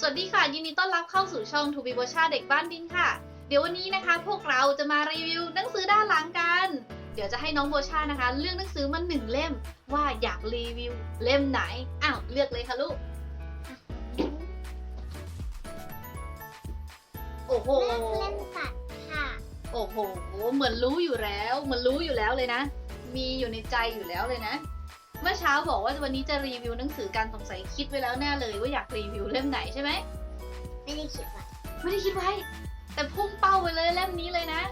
สวัสดีค่ะ ยินดีต้อนรับเข้าสู่ช่องทูบีโบชาเด็กบ้านดินค่ะ เดี๋ยววันนี้นะคะ พวกเราจะมารีวิวหนังสือด้านหลังกัน เดี๋ยวจะให้น้องโบชานะคะ เลือกหนังสือมาหนึ่งเล่ม ว่าอยากรีวิวเล่มไหนอ้าวเลือกเลยค่ะลูกโอ้โหเลือกเล่นสัตว์ค่ะ โอ้โหเหมือนรู้อยู่แล้ว เหมือนรู้อยู่แล้วเลยนะ มีอยู่ในใจอยู่แล้วเลยนะเมื่อเช้าบอกว่าวันนี้จะรีวิวหนังสือการสงสัยคิดไว้แล้วแน่เลยว่าอยากรีวิวเล่มไหนใช่ไหมไม่ได้คิดว่าไม่ได้คิดไว้ แต่พุ่งเป้าไปเลยเล่มนี้เลยนะ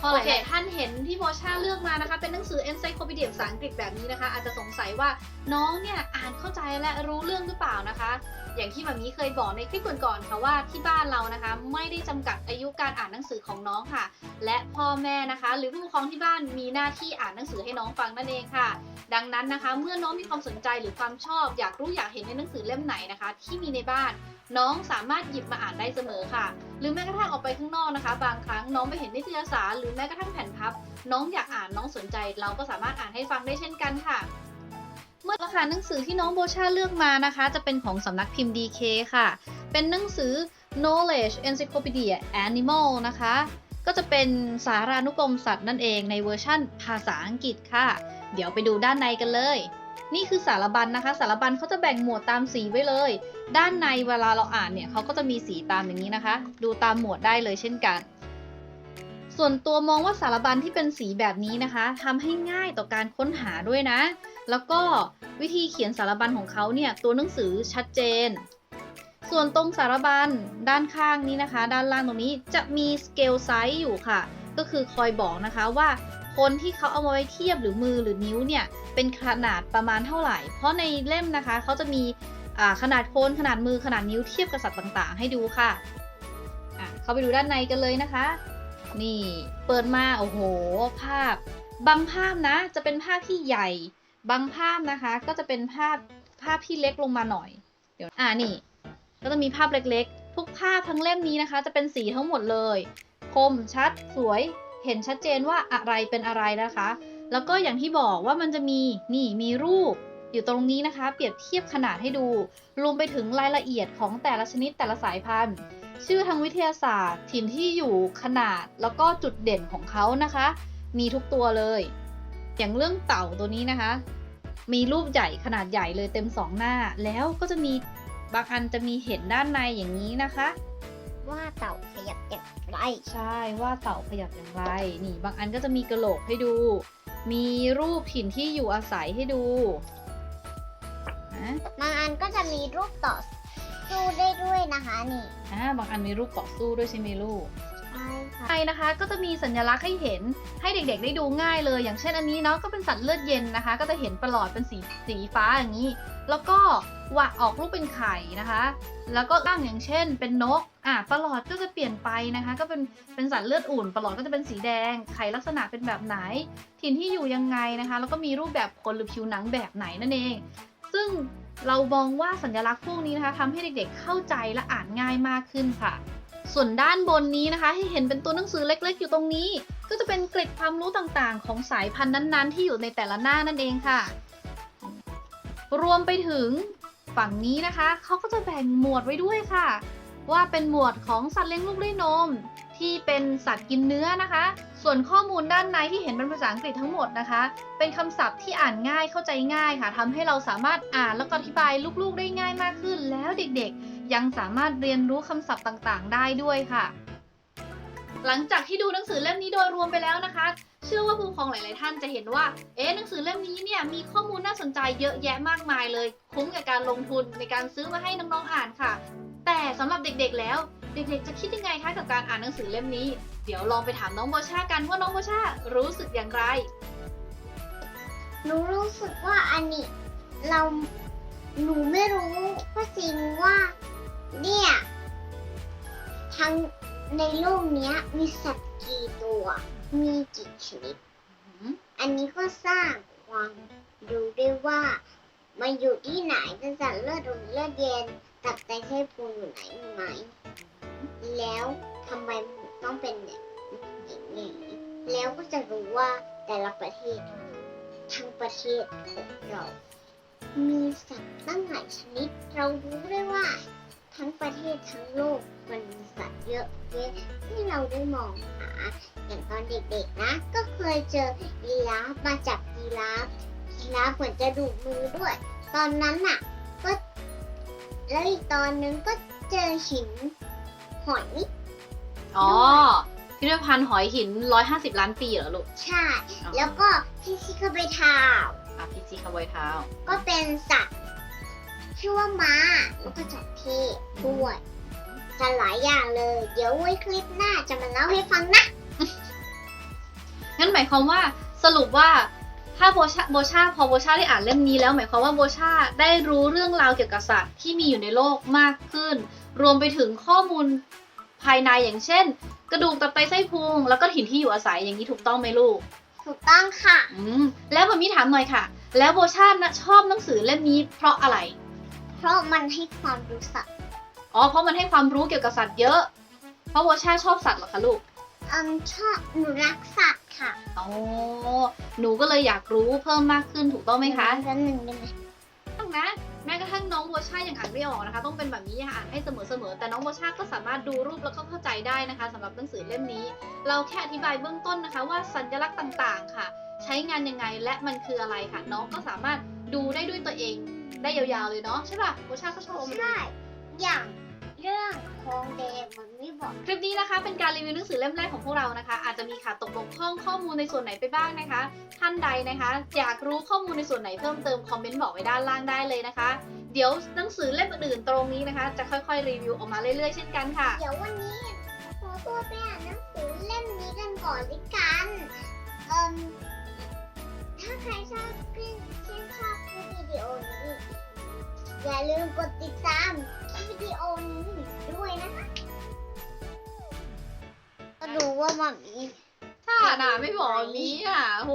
พอหลายท่านเห็นที่โมชาเลือกมานะคะ เป็นหนังสือ Encyclopedia ภาษาอังกฤษแบบนี้นะคะ อาจจะสงสัยว่าน้องเนี่ยอ่านเข้าใจและรู้เรื่องหรือเปล่านะคะ อย่างที่แบบนี้เคยบอกในคลิปก่อนๆค่ะว่าที่บ้านเรานะคะ ไม่ได้จำกัดอายุการอ่านหนังสือของน้องค่ะ และพ่อแม่นะคะ หรือผู้ปกครองที่บ้านมีหน้าที่อ่านหนังสือให้น้องฟังนั่นเองค่ะ ดังนั้นนะคะ เมื่อน้องมีความสนใจหรือความชอบ อยากรู้อยากเห็นในหนังสือเล่มไหนนะคะ ที่มีในบ้าน น้องสามารถหยิบมาอ่านได้เสมอค่ะ หรือแม้กระทั่งออกไปข้างนอกนะคะ บางครั้งน้องไปเห็นนิตยสารหรือแม้กระทั่งแผ่นพับ น้องอยากอ่านน้องสนใจ เราก็สามารถอ่านให้ฟังได้เช่นกันค่ะ เมื่อราคาหนังสือที่น้องโบชาเลือกมานะคะ จะเป็นของสำนักพิมพ์ DK ค่ะ เป็นหนังสือ Knowledge Encyclopedia Animal นะคะ ก็จะเป็นสารานุกรมสัตว์นั่นเองในเวอร์ชั่นภาษาอังกฤษค่ะ เดี๋ยวไปดูด้านในกันเลย นี่คือสารบัญนะคะ สารบัญเขาจะแบ่งหมวดตามสีไว้เลย ด้านในเวลาเราอ่านเนี่ยเขาก็จะมีสีตามอย่างนี้นะคะ ดูตามหมวดได้เลยเช่นกัน ส่วนตัวมองว่าสารบัญที่เป็นสีแบบนี้นะคะทำให้ง่ายต่อการค้นหาด้วยนะ แล้วก็วิธีเขียนสารบัญของเขาเนี่ยตัวหนังสือชัดเจน ส่วนตรงสารบัญด้านข้างนี้นะคะ ด้านล่างตรงนี้จะมีสเกลไซส์อยู่ค่ะ ก็คือคอยบอกนะคะว่า คนที่เขาเอามาไว้เทียบหรือมือหรือนิ้วเนี่ยเป็นขนาดประมาณเท่าไหร่ เพราะในเล่มนะคะเขาจะมีขนาดโคนขนาดมือขนาดนิ้วเทียบกับสัตว์ต่างๆ ให้ดูค่ะะเข้าไปดูด้านในกันเลยนะคะ นี่เปิดมาโอ้โห ภาพ บางภาพนะจะเป็นภาพที่ใหญ่ บางภาพนะคะก็จะเป็นภาพภาพที่เล็กลงมาหน่อย เดี๋ยวอ่านี่ ก็จะมีภาพเล็กๆ ทุกภาพทั้งเล่มนี้นะคะ จะเป็นสีทั้งหมดเลย คมชัดสวย เห็นชัดเจนว่าอะไรเป็นอะไรนะคะ แล้วก็อย่างที่บอกว่ามันจะมีนี่มีรูปอยู่ตรงนี้นะคะ เปรียบเทียบขนาดให้ดูรวมไปถึงรายละเอียดของแต่ละชนิดแต่ละสายพันธุ์ ชื่อทางวิทยาศาสตร์ ถิ่นที่อยู่ขนาดแล้วก็จุดเด่นของเขานะคะ มีทุกตัวเลย อย่างเรื่องเต่าตัวนี้นะคะ มีรูปใหญ่ขนาดใหญ่เลยเต็มสองหน้า แล้วก็จะมีบางอันจะมีเห็นด้านในอย่างนี้นะคะ ว่าเต่าขยับอย่างไร ใช่ว่าเต่าขยับอย่างไร นี่ บางอันก็จะมีกระโหลกให้ดู มีรูปถิ่นที่อยู่อาศัยให้ดูนะบางอันก็จะมีรูปต่อสู้ได้ด้วยนะคะนี่อ่าบางอันมีรูปต่อสู้ด้วยใช่ไหมลูกใช่ค่ะไทยนะคะก็จะมีสัญลักษณ์ให้เห็นให้เด็กๆ ได้ดูง่ายเลย อย่างเช่นอันนี้เนาะก็เป็นสัตว์เลือดเย็นนะคะ ก็จะเห็นประหลอดเป็นสีสีฟ้าอย่างนี้ แล้วก็วะออกลูกเป็นไข่นะคะ แล้วก็ตั้งอย่างเช่น เป็นนก อะประหลอดก็จะเปลี่ยนไปนะคะ ก็เป็นเป็นสัตว์เลือดอุ่นประหลอดก็จะเป็นสีแดง ไข่ลักษณะเป็นแบบไหน ถิ่นที่อยู่ยังไงนะคะ แล้วก็มีรูปแบบคนหรือผิวหนังแบบไหนนั่นเอง ซึ่งเรามองว่าสัญลักษณ์พวกนี้นะคะทำให้เด็กๆเข้าใจและอ่านง่ายมากขึ้นค่ะ ส่วนด้านบนนี้นะคะให้เห็นเป็นตัวหนังสือเล็กๆ อยู่ตรงนี้ ก็จะเป็นเกร็ดความรู้ต่างๆ ของสายพันธุ์นั้นๆ ที่อยู่ในแต่ละหน้านั่นเองค่ะ รวมไปถึงฝั่งนี้นะคะเขาก็จะแบ่งหมวดไว้ด้วยค่ะ ว่าเป็นหมวดของสัตว์เลี้ยงลูกด้วยนม ที่เป็นสัตว์กินเนื้อนะคะ ส่วนข้อมูลด้านในที่เห็นเป็นภาษาอังกฤษทั้งหมดนะคะ เป็นคำศัพท์ที่อ่านง่ายเข้าใจง่ายค่ะทำให้เราสามารถอ่านแล้วก็อธิบายลูกๆได้ง่ายมากขึ้น แล้วเด็กๆ ยังสามารถเรียนรู้คำศัพท์ต่างๆ ได้ด้วยค่ะ หลังจากที่ดูหนังสือเล่มนี้โดยรวมไปแล้วนะคะ เชื่อว่าผู้ปกครองหลาย ๆ ท่านจะเห็นว่า เอ๊ะหนังสือเล่มนี้เนี่ยมีข้อมูลน่าสนใจเยอะแยะมากมายเลย คุ้มกับการลงทุนในการซื้อมาให้น้อง ๆ อ่านค่ะ แต่สำหรับเด็ก ๆ แล้ว เด็ก ๆ จะคิดยังไงคะกับการอ่านหนังสือเล่มนี้ เดี๋ยวลองไปถามน้องโบชากันว่าน้องโบชารู้สึกอย่างไร หนูรู้สึกว่าอันนี้เราหนูไม่รู้ว่าจริงว่า เนี่ยทั้ง ในโลกเนี้ยมีสัตว์กี่ตัว มีกี่ชนิด อันนี้ก็สร้างความรู้ได้ว่ามันอยู่ที่ไหนเป็นสัตว์เลือดอุ่นเลือดเย็นตับไตไส้พุงอยู่ไหนมีไหม แล้วทำไมมันต้องเป็นแบบอย่างนี้แล้วก็จะรู้ว่าแต่ละประเทศทั้งประเทศของเรา มีสัตว์ตั้งหลายชนิด เรารู้ได้ว่า ทั้งเทศทั้งโลกมันมีสัตว์เยอะแยะที่เราได้มองหา อย่างตอนเด็กๆนะ ก็เคยเจอยีราฟมาจับยีราฟยีราฟเหมือนจะดูดมือด้วย ตอนนั้นน่ะก็แล้วอีกตอนนึงก็เจอหินหอยอ๋อพิพิธภัณฑ์หอยหิน 150 ล้านปีเหรอลูก ใช่ แล้วก็ที่ที่เข้าไปทาวอะพีจีคาร์บอยเท้าก็เป็นสัตว์ ชื่อว่าม้าแล้วก็จัดเทศด้วยจะหลายอย่างเลย เดี๋ยวไว้คลิปหน้าจะมาเล่าให้ฟังนะ งั้นหมายความว่าสรุปว่าถ้าโบชาโบชาพอโบชาได้อ่านเล่มนี้แล้ว หมายความว่าโบชาได้รู้เรื่องราวเกี่ยวกับสัตว์ที่มีอยู่ในโลกมากขึ้น รวมไปถึงข้อมูลภายในอย่างเช่น กระดูกตับไตไส้พุงแล้วก็ถิ่นที่อยู่อาศัยอย่างนี้ถูกต้องไหมลูก ถูกต้องค่ะ อืมแล้วผมมีถามหน่อยค่ะ แล้วโบชานะชอบหนังสือเล่มนี้เพราะอะไร เพราะมันให้ความรู้สัตว์อ๋อ เพราะมันให้ความรู้เกี่ยวกับสัตว์เยอะ เพราะโบชาชอบสัตว์เหรอคะลูก อืมชอบหนูรักสัตว์ค่ะอ๋อ หนูก็เลยอยากรู้เพิ่มมากขึ้นถูกต้องไหมคะแป๊บหนึ่งได้ไหมต้องนะแม้กระทั่งน้องโบชายังอ่านไม่ออกนะคะ ต้องเป็นแบบนี้ค่ะอ่านให้เสมอๆแต่น้องโบชาก็สามารถดูรูปแล้วก็เข้าใจได้นะคะสำหรับหนังสือเล่มนี้ เราแค่อธิบายเบื้องต้นนะคะ ว่าสัญลักษณ์ต่างๆ ค่ะ ใช้งานยังไงและมันคืออะไรค่ะ น้องก็สามารถดูได้ด้วยตัวเอง ได้ยาวๆเลยเนาะใช่ป่ะโบชาก็ชอบเอามาดูใช่อย่างเรื่องทองแดงมันไม่บอก คลิปนี้นะคะเป็นการรีวิวหนังสือเล่มแรกของพวกเรานะคะ อาจจะมีขาดตกบกพร่องข้อมูลในส่วนไหนไปบ้างนะคะ ท่านใดนะคะ อยากรู้ข้อมูลในส่วนไหนเพิ่มเติมคอมเมนต์บอกไว้ด้านล่างได้เลยนะคะ เดี๋ยวหนังสือเล่มอื่นๆตรงนี้นะคะ จะค่อยๆรีวิวออกมาเรื่อยๆเช่นกันค่ะ เดี๋ยววันนี้ขอตัวไปอ่านหนังสือเล่มนี้กันก่อนดิกันเอ่มถ้าใครชอบคลิปชื่นชอบคลิป วิดีโอนี้ อย่าลืมกดติดตามคลิปวิดีโอนี้ด้วยนะคะก็ดูว่ามันมีถ้าหนาไม่บอกแบบนี้อะโห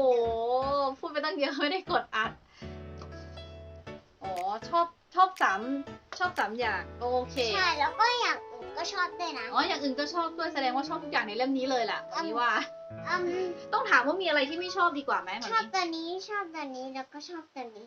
พูดไปตั้งเยอะไม่ได้กดอัด อ๋อ ชอบชอบสามชอบสามอย่าง โอเค ใช่แล้วก็อย่างอื่นก็ชอบด้วยนะอ๋อ อย่างอื่นก็ชอบด้วยแสดงว่าชอบทุกอย่างในเล่มนี้เลยแหละอันนี้ว่า อืมต้องถามว่ามีอะไรที่ไม่ชอบดีกว่าไหมแบบชอบนี้ ตัวนี้ชอบตัวนี้แล้วก็ชอบตัวนี้